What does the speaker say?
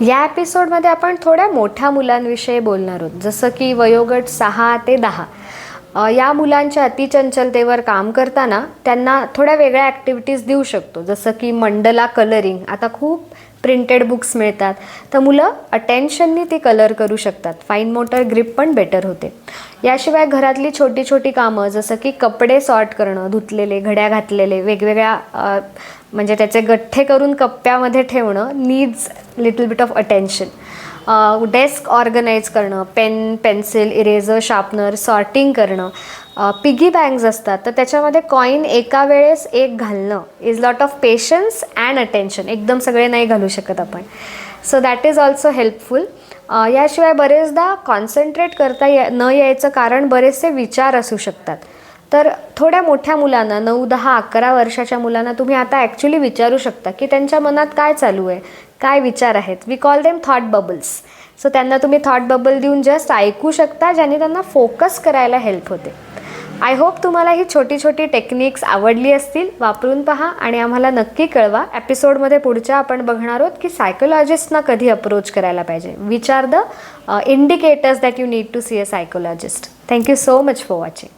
या एपिसोडमध्ये आपण थोड्या मोठ्या मुलांविषयी बोलणार आहोत. जसं की वयोगट सहा ते दहा. या मुलांच्या अतिचंचलतेवर काम करताना त्यांना थोड्या वेगळ्या ॲक्टिव्हिटीज देऊ शकतो. जसं की मंडला कलरिंग आता खूप प्रिंटेड बुक्स मिळतात. तर मुलं अटेन्शननी ती कलर करू शकतात. फाईन मोटर ग्रिप पण बेटर होते. याशिवाय घरातली छोटी छोटी कामं जसं की कपडे सॉर्ट करणं धुतलेले घड्या घातलेले वेगवेगळ्या म्हणजे त्याचे गठ्ठे करून कप्प्यामध्ये ठेवणं needs little bit of attention desk organise करणं pen pencil eraser sharpener sorting करणं पिगी बँक्स असतात. तर त्याच्यामध्ये कॉईन एका वेळेस एक घालणं is lot of patience and attention एकदम सगळे नाही घालू शकत आपण. So that is also helpful याशिवाय बरेचदा कॉन्सन्ट्रेट करता या न यायचं कारण बरेचसे विचार असू शकतात. तर थोड्या मोठ्या मुलांना नऊ दहा अकरा वर्षाच्या मुलांना तुम्ही आता ॲक्च्युली विचारू शकता की त्यांच्या मनात काय चालू आहे काय विचार आहेत. We call them thought bubbles so त्यांना तुम्ही थॉट बबल देऊन जस्ट ऐकू शकता ज्याने त्यांना फोकस करायला हेल्प होते. आय होप तुम्हाला ही छोटी छोटी टेक्निक्स आवडली असतील वापरून पहा आणि आम्हाला नक्की कळवा. एपिसोडमध्ये पुढच्या आपण बघणार आहोत की सायकोलॉजिस्टना कधी अप्रोच करायला पाहिजे. Which are the indicators that you need to see a psychologist thank you so much for watching